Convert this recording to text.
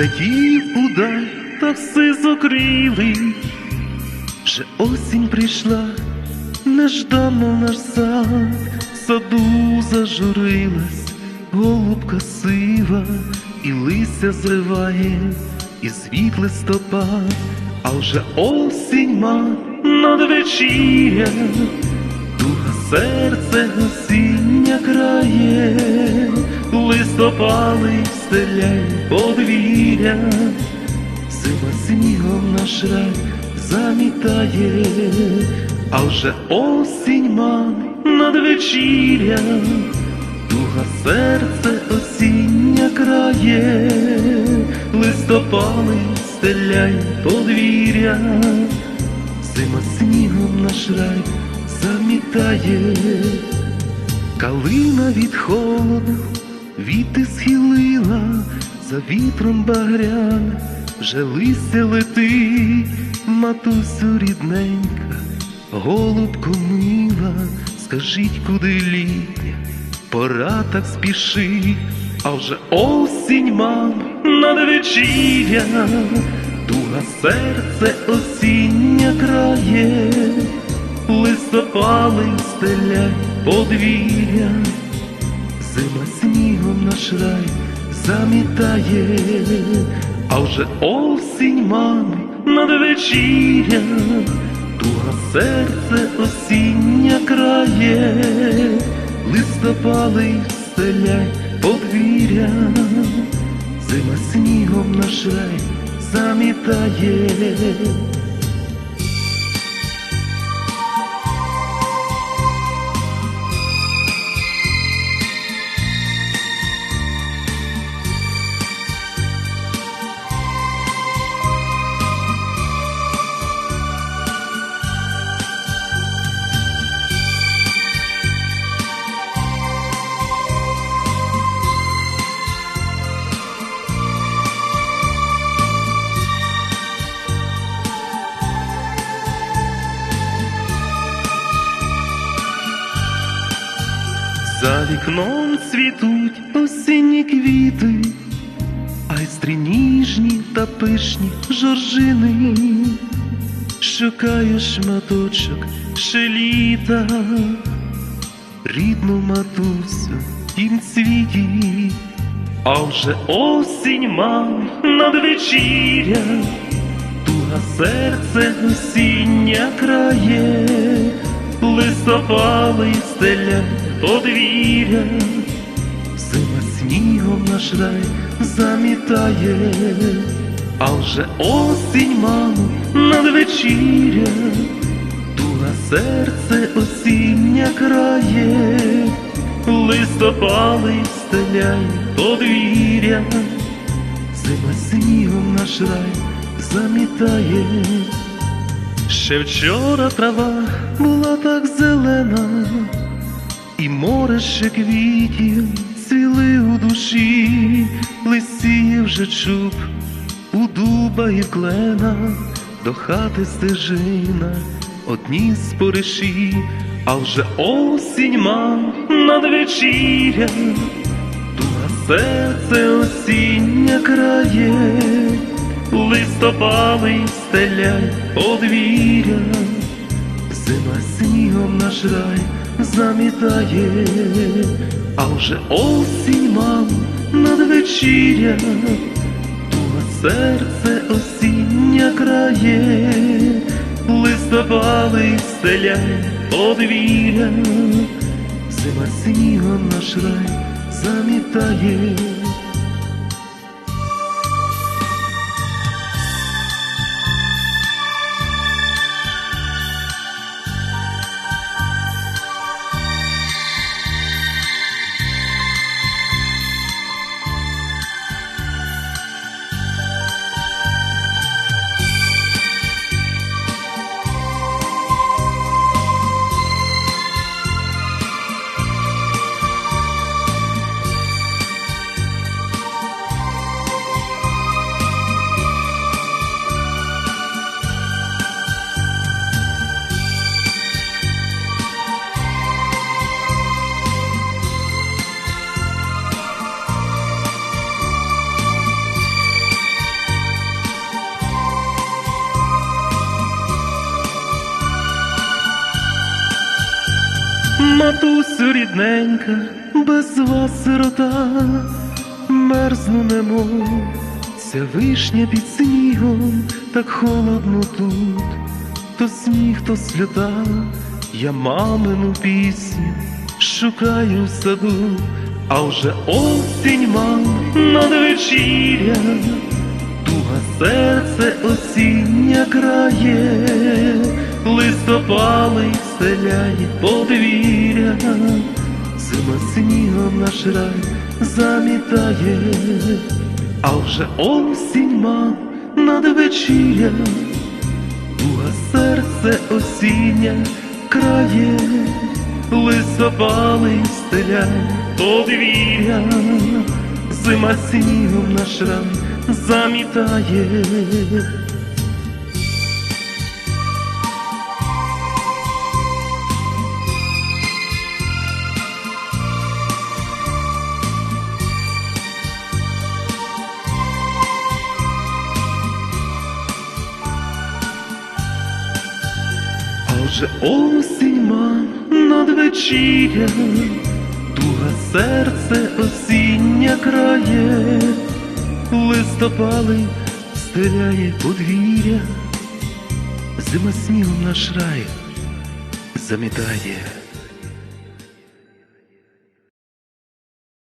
Злетів удаль, та все зокрілий, вже осінь прийшла, неждано наш сад, в саду зажурилась, голубка сива, і листя зриває, і звіт листопад, а вже осінь ма надвечір'я, духа серце осіння крає, листопали стеляй подвір'я, зима снігом наш рай замітає, а вже осінь мам надвечір'я, духа серце осіння крає, листопали стеляй подвір'я, зима снігом наш рай замітає, калина від холоду, віти схилила, за вітром багрян, вже листя летить, матусю рідненька, голубко мила, скажіть, куди літня, пора так спішить, а вже осінь мам надвечір'я, туга серце осіння крає, листопали стеляй подвір'я, зима снігом наш рай замітає, а вже осінь мами надвечір'я, туга серце осіння крає, листопали стеляй подвір'я, зима снігом наш рай замітає. За вікном цвітуть осінні квіти, айстри ніжні та пишні жоржини, шукаю шматочок ще рідну матусю тім світі, а вже осінь мам надвечір'я, туга серце осіння крає, листопали стеля подвір'я, зима снігом наш рай замітає, а вже осінь, мамо, надвечір'я, туга серце осіння крає, листопали стеляй подвір'я, зима снігом наш рай замітає. Ще вчора трава була так зелена, і море ще квітів цвіли у душі, лисіє вже чуб у дуба і клена, до хати стежина, одні спориші, а вже осінь мам надвечір'я, туга серце осіння крає, листопали стеляй подвір'я, зима снігом наш рай замітає, а вже осінь мам надвечір'я, туга серце осіння крає, листопали стеляй подвір'я, зима снігом наш рай замітає. Матусю рідненька, без вас сирота, мерзну немов, ця вишня під снігом, так холодно тут, то сміх, то сльота, я мамину пісню шукаю в саду, а вже осінь мам надвечір'я, туга серце осіння крає, листопалий подвір'я, зима снігом наш рай замітає, а вже осінь мам надвечір'я, туга серце осіння крає, листопалий стеляє подвір'я, зима снігом наш рай замітає. Вже осінь мам надвечір'я, туга серце осіння крає, листопали стеляє подвір'я, зима снігом наш рай замітає.